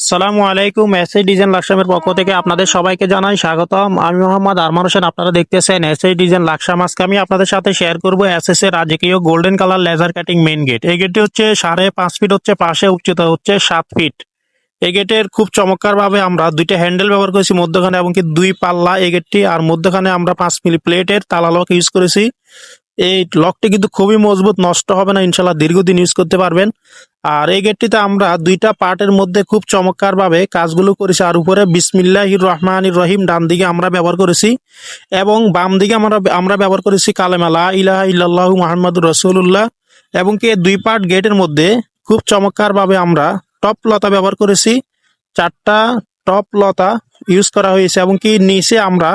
আসসালামু আলাইকুম SI design লাকসামের পক্ষ থেকে আপনাদের সবাইকে জানাই স্বাগতম। আমি মোহাম্মদ আরমান হোসেন, আপনারা দেখতেছেন এসআই ডিজাইন লাকসাম আজকে আমি আপনাদের সাথে শেয়ার করব এসএস এর রাজকীয় golden colour laser cutting main gate এই গেটটি হচ্ছে সাড়ে পাঁচ ফিট হচ্ছে, পাশে উচ্চতা হচ্ছে সাত ফিট এই গেটের খুব চমৎকার ভাবে আমরা দুইটা হ্যান্ডেল ব্যবহার করেছি মধ্যখানে এবং কি দুই পাল্লা। এই গেটটি আর মধ্যখানে আমরা পাঁচ মিলি প্লেটের তালা লক ইউজ করেছি। এই লকটি কিন্তু খুবই মজবুত, নষ্ট হবে না, ইনশাল্লাহ দীর্ঘদিন ইউজ করতে পারবেন। আর এই গেটটিতে আমরা দুইটা পার্টের মধ্যে খুব চমৎকার ভাবে কাজগুলো করেছি। আর উপরে বিসমিল্লাহির রহমানির রহিম ডান দিকে আমরা ব্যবহার করেছি এবং বাম দিকে আমরা আমরা ব্যবহার করেছি কালেমালা ইলাহা ইল্লাল্লাহু মোহাম্মদ রসুল্লাহ এবং কি দুই পার্ট গেটের মধ্যে খুব চমৎকার ভাবে আমরা টপ লতা ব্যবহার করেছি। চারটা টপ লতা ইউজ করা হয়েছে এবং কি নিচে আমরা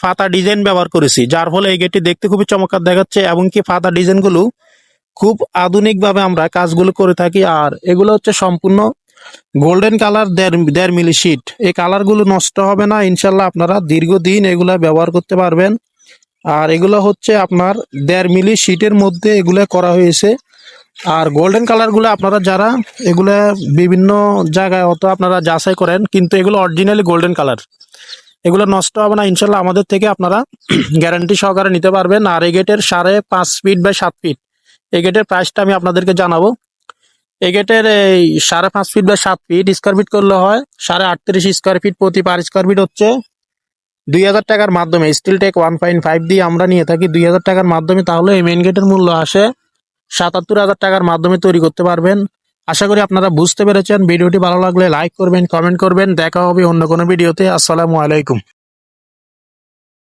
ফাতা ডিজাইন ব্যবহার করেছি, যার ফলে এই গেটটি দেখতে খুবই চমৎকার দেখাচ্ছে এবং কি ফাতা ডিজাইনগুলো খুব আধুনিকভাবে আমরা কাজগুলো করে থাকি। আর এগুলো হচ্ছে সম্পূর্ণ গোল্ডেন কালার দেড় মিলি শিট। এই কালারগুলো নষ্ট হবে না, ইনশাল্লাহ আপনারা দীর্ঘদিন এগুলো ব্যবহার করতে পারবেন। আর এগুলো হচ্ছে আপনার দেড় মিলি শিটের মধ্যে এগুলো করা হয়েছে। আর গোল্ডেন কালারগুলো আপনারা যারা এগুলো বিভিন্ন জায়গায় অত আপনারা যাচাই করেন, কিন্তু এগুলো অরিজিনালি গোল্ডেন কালার। এগুলো নষ্ট হবে না, ইনশাল্লাহ আমাদের থেকে আপনারা গ্যারান্টি সহকারে নিতে পারবেন। আর এই গেটের সাড়ে পাঁচ ফিট বাই সাত ফিট এই গেটের প্রাইসটা আমি আপনাদেরকে জানাব। এই গেটের এই সাড়ে পাঁচ ফিট বা সাত ফিট স্কোয়ার ফিট করলে হয়, সাড়ে আটত্রিশ স্কোয়ার ফিট প্রতি পার স্কোয়ার ফিট হচ্ছে দুই হাজার টাকার মাধ্যমে। Steel tech one point five দিয়ে আমরা নিয়ে থাকি দুই হাজার টাকার মাধ্যমে, তাহলে এই মেন গেটের মূল্য আসে সাতাত্তর হাজার টাকার মাধ্যমে তৈরি করতে পারবেন। আশা করি আপনারা বুঝতে পেরেছেন। ভিডিওটি ভালো লাগলে লাইক করবেন কমেন্ট করবেন। দেখা হবে অন্য কোনো ভিডিওতে। আসসালামু আলাইকুম।